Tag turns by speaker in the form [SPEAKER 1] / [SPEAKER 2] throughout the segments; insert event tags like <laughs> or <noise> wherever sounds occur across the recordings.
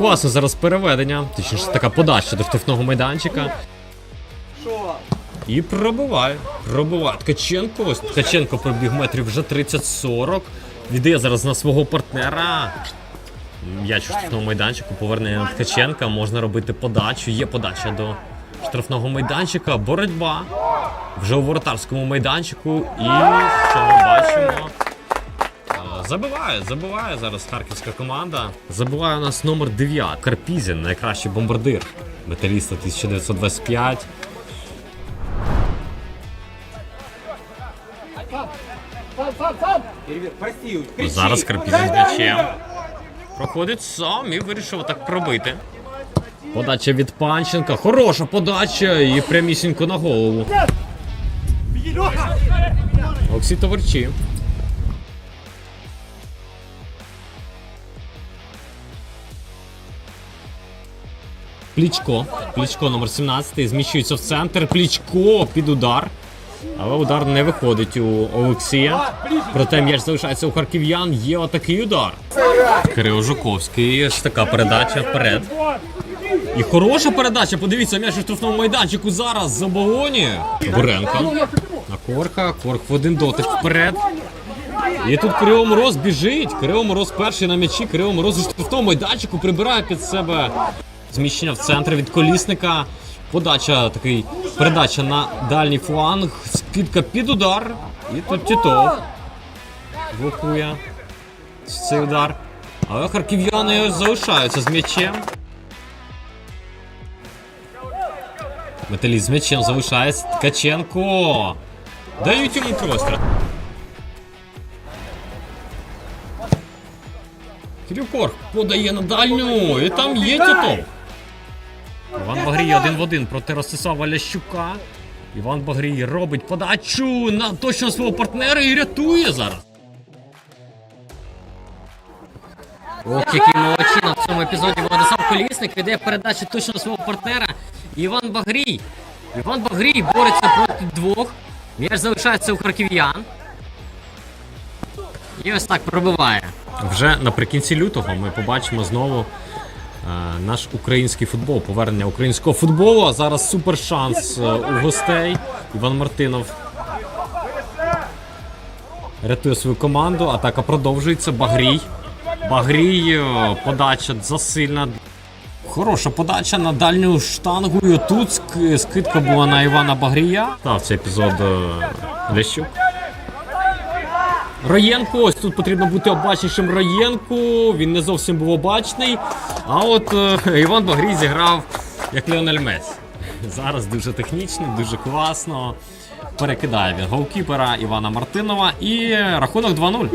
[SPEAKER 1] Класно зараз переведення, точніше така подача до штрафного майданчика. І пробиває. Пробиває Ткаченко. Ось Ткаченко пробіг метрів вже 30-40. Віддає зараз на свого партнера. М'яч у штрафному майданчику, повернення на Ткаченка. Можна робити подачу. Є подача до штрафного майданчика. Боротьба. Вже у воротарському майданчику. І що Забиває, забиває зараз харківська команда. Забиває у нас номер 9. Карпізін, найкращий бомбардир. Металіста 1925. Зараз Карпізін з м'ячем. Проходить сам і вирішив так пробити. Подача від Панченка. Хороша подача і прямісінько на голову. Олексій Товарчі. Плічко. Плічко номер 17 зміщується в центр. Плічко під удар. Але удар не виходить у Олексія. Проте м'яч залишається у харків'ян. Є отакий удар. Кирило Жуковський. Така передача вперед. І хороша передача. Подивіться, м'яч у штрафному майданчику зараз заболоні. Буренко. На Корха. Корх в один дотик вперед. І тут Кирило Мороз біжить. Кирило Мороз перший на м'ячі. Кирило Мороз у штрафному майданчику прибирає під себе зміщення в центр від колісника. Подача такий, передача на дальній фланг. Скидка під удар. І тут Тітов блокує цей удар. Але харків'яни залишаються з м'ячем. Металіст з м'ячем залишається. Ткаченко. Дають йому простір. Кирюкор подає на дальню. І там є Тітов. Багрій один в один проти Ростислава Лящука. Іван Багрій робить подачу на точно свого партнера і рятує зараз. Ох, який молодчина в цьому епізоді Владислав Колісник віддає передачу точно свого партнера. Іван Багрій. Іван Багрій бореться проти двох. М'яч залишається у харків'ян. І ось так пробиває. Вже наприкінці лютого ми побачимо знову наш український футбол, повернення українського футболу. А зараз супер шанс е, у гостей. Іван Мартинов рятує свою команду. Атака продовжується. Багрій. Багрій, е, подача засильна. Хороша подача на дальню штангу. Тут скидка була на Івана Багрія. Став цей епізод е, Роєнко, ось тут потрібно бути обачнішим Роєнку. Він не зовсім був обачний. А от е, <laughs> Іван Багрій зіграв як Леонель Мес. <laughs> Зараз дуже технічно, дуже класно. Перекидає він голкіпера Івана Мартинова і рахунок 2-0.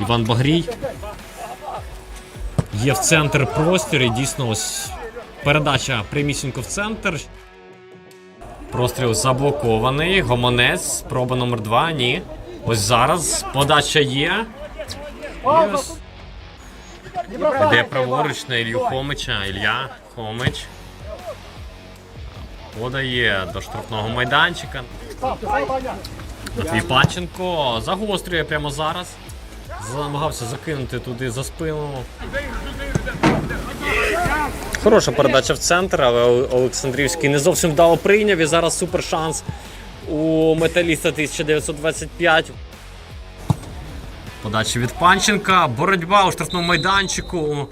[SPEAKER 1] Іван Багрій. Є в центр простір і дійсно ось передача прямісінько в центр. Простріл заблокований. Гомонець. Спроба номер 2 Ні. Ось зараз подача є. Ось. Іде праворуч на Ілью Хомича. Ілля Хомич. Подає до штрафного майданчика. Матвій Панченко загострює прямо зараз. Намагався закинути туди за спину. Хороша передача в центр, але Олександрівський не зовсім вдало прийняв. І зараз супер шанс у металіста 1925. Подача від Панченка. Боротьба у штрафному майданчику.